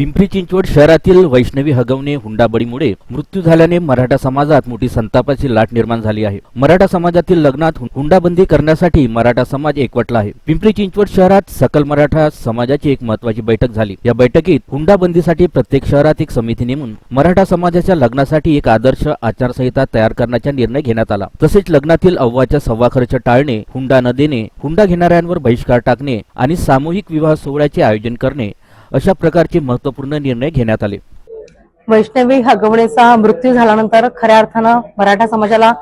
पिंपरी चिंचवड शहरातील वैष्णवी हगवणे हुंडाबळीमुळे मृत्यू झाल्याने मराठा समाजात मोठी संतापाची लाट निर्माण झाली आहे. मराठा समाजातील लग्नात हुंडाबंदी करण्यासाठी मराठा समाज एकवटला आहे. पिंपरी चिंचवड शहरात सकल मराठा समाजाची एक महत्वाची बैठक झाली. या बैठकीत हुंडाबंदीसाठी प्रत्येक शहरात एक समिती नेमून मराठा समाजाच्या लग्नासाठी एक आदर्श आचारसंहिता तयार करण्याचा निर्णय घेण्यात आला. तसेच लग्नातील अव्वाच्या सव्वा खर्च टाळणे हुंडा न देणे हुंडा घेणाऱ्यांवर बहिष्कार टाकणे आणि सामूहिक विवाह सोहळ्याचे आयोजन करणे अशा प्रकारचे महत्त्वपूर्ण निर्णय घेण्यात आले. वैष्णवी हगवणेचा मृत्यू झाल्यानंतर खऱ्या अर्थानं मराठा समाजाला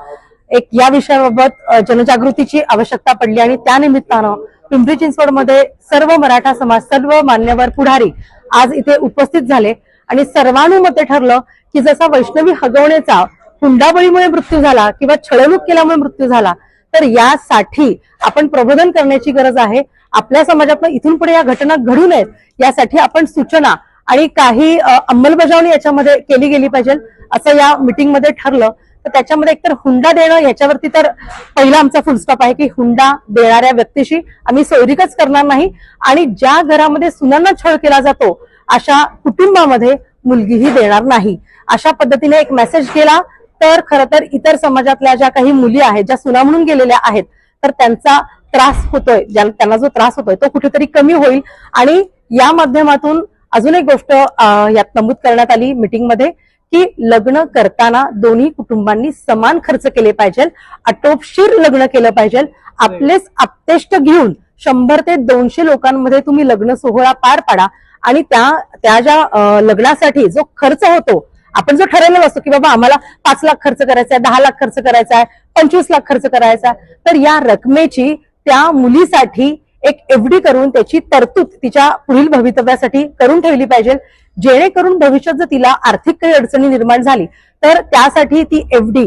एक या विषयाबाबत जनजागृतीची आवश्यकता पडली आणि त्यानिमित्तानं पिंपरी चिंचवडमध्ये सर्व मराठा समाज सर्व मान्यवर पुढारी आज इथे उपस्थित झाले. आणि सर्वानुमते ठरलं की जसा वैष्णवी हगवणेचा हुंडाबळीमुळे मृत्यू झाला किंवा छळवणूक केल्यामुळे मृत्यू झाला तर यासाठी आपण प्रबोधन करण्याची गरज आहे. आपल्या समाजातनं इथून पुढे या घटना घडू नयेत यासाठी आपण सूचना आणि काही अंमलबजावणी याच्यामध्ये केली गेली पाहिजे असं या मिटिंगमध्ये ठरलं. तर त्याच्यामध्ये एकतर हुंडा देणं याच्यावरती तर पहिला आमचा फुलस्टॉप आहे की हुंडा देणाऱ्या व्यक्तीशी आम्ही सोयरीकच करणार नाही आणि ज्या घरामध्ये सुनांना छळ केला जातो अशा कुटुंबामध्ये मुलगीही देणार नाही. अशा पद्धतीने एक मेसेज केला तर खरं तर इतर समाजातल्या ज्या काही मुली आहेत ज्या सुना म्हणून गेलेल्या आहेत तर त्यांचा त्रास होतोय त्यांना जो त्रास होतोय तो कुठेतरी कमी होईल. आणि या माध्यमातून अजून एक गोष्ट यात नमूद करण्यात आली मीटिंगमध्ये की लग्न करताना दोन्ही कुटुंबांनी समान खर्च केले पाहिजे आटोपशीर लग्न केलं पाहिजे. आपलेच आपतेष्ट घेऊन शंभर ते दोनशे लोकांमध्ये तुम्ही लग्न सोहळा पार पाडा आणि त्या त्या ज्या लग्नासाठी जो खर्च होतो आपण जर ठरवलेला असतो की बाबा आम्हाला पाच लाख खर्च करायचा आहे दहा लाख खर्च करायचा आहे पंचवीस लाख खर्च करायचा आहे तर या रकमेची त्या मुलीसाठी एक एफडी करून त्याची तरतूद तिच्या पुढील भवितव्यासाठी करून ठेवली पाहिजे. जेणेकरून भविष्यात जर तिला आर्थिक काही अडचणी निर्माण झाली तर त्यासाठी ती एफडी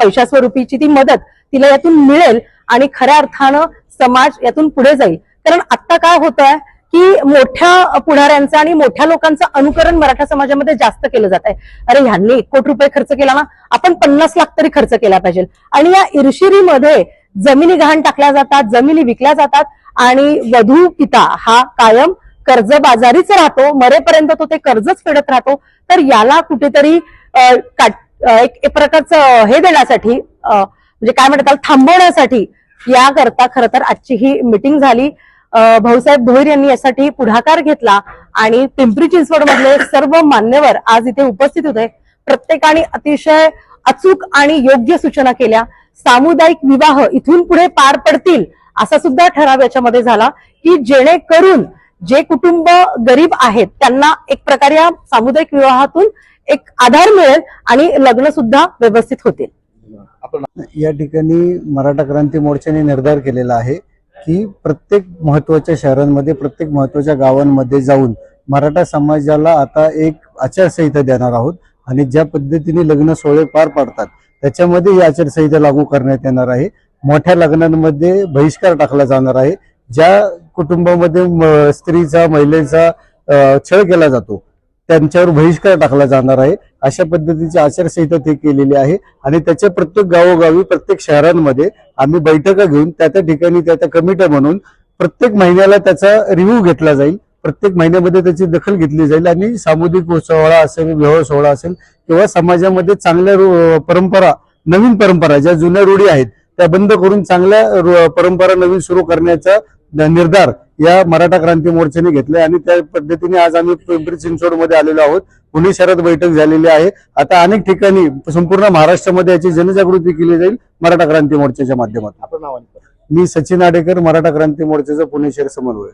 पैशास्वरूपीची ती मदत तिला यातून मिळेल आणि खऱ्या अर्थानं समाज यातून पुढे जाईल. कारण आता काय होत आहे की मोठ्या पुढाऱ्यांचं आणि मोठ्या लोकांचं अनुकरण मराठा समाजामध्ये जास्त केलं जात आहे अरे ह्यांनी एक कोटी रुपये खर्च केला ना आपण पन्नास लाख तरी खर्च केला पाहिजे. आणि या इर्शिरीमध्ये जमिनी गहाण टाकल्या जातात जमिनी विकल्या जातात आणि वधू पिता हा कायम कर्जबाजारीच राहतो मरेपर्यंत तो ते कर्जच फेडत राहतो. तर याला कुठेतरी एक एक प्रकारचं हे देण्यासाठी म्हणजे काय म्हणतात थांबवण्यासाठी याकरता खरं तर आजची ही मिटिंग झाली. भाऊसाहेब भोईर यांनी यासाठी पुढाकार घेतला आणि पिंपरी चिंचवड मधले सर्व मान्यवर आज इथे उपस्थित होते. प्रत्येकाने अतिशय अचूक आणि योग्य सूचना केल्या. सामुदायिक विवाह इथून पुढे पार पडतील असा सुद्धा ठराव याच्यामध्ये झाला की जेणेकरून जे कुटुंब गरीब आहेत त्यांना एक प्रकारे या सामुदायिक विवाहातून एक आधार मिळेल आणि लग्न सुद्धा व्यवस्थित होतील. या ठिकाणी मराठा क्रांती मोर्चाने निर्धार केलेला आहे. की प्रत्येक महत्त्वाच्या शहरांमध्ये प्रत्येक महत्त्वाच्या गावांमध्ये जाऊन मराठा समाजाला आता एक आचारसंहिता देणार आहोत आणि ज्या पद्धतीने लग्न सोहळे पार पाडतात त्याच्यामध्ये ही आचारसंहिता लागू करण्यात येणार आहे. मोठ्या लग्नांमध्ये बहिष्कार टाकला जाणार आहे ज्या कुटुंबामध्ये म- स्त्रीचा महिलेचा छळ केला जातो त्यांच्यावर बहिष्कार टाकला जाणार आहे. अशा पद्धतीची आचारसंहिता ते केलेली आहे. आणि त्याच्या प्रत्येक गावोगावी प्रत्येक शहरांमध्ये आम्ही बैठका घेऊन त्या त्या ठिकाणी त्या त्या कमिट्या म्हणून प्रत्येक महिन्याला त्याचा रिव्ह्यू घेतला जाईल. प्रत्येक महिन्यामध्ये त्याची दखल घेतली जाईल. आणि सामुदायिक सोहळा असेल विवाह सोहळा असेल किंवा समाजामध्ये चांगल्या परंपरा नवीन परंपरा ज्या जुन्या रूढी आहेत त्या बंद करून चांगल्या परंपरा नवीन सुरू करण्याचा निर्धार या मराठा क्रांती मोर्चाने घेतलाय आणि त्या पद्धतीने आज आम्ही पिंपरी चिंचवडमध्ये आलेलो आहोत. पुणे शहरात बैठक झालेली आहे. आता अनेक ठिकाणी संपूर्ण महाराष्ट्रामध्ये याची जनजागृती केली जाईल मराठा क्रांती मोर्चाच्या माध्यमातून. मी सचिन आडेकर मराठा क्रांती मोर्चाचा पुणे शहर समन्वय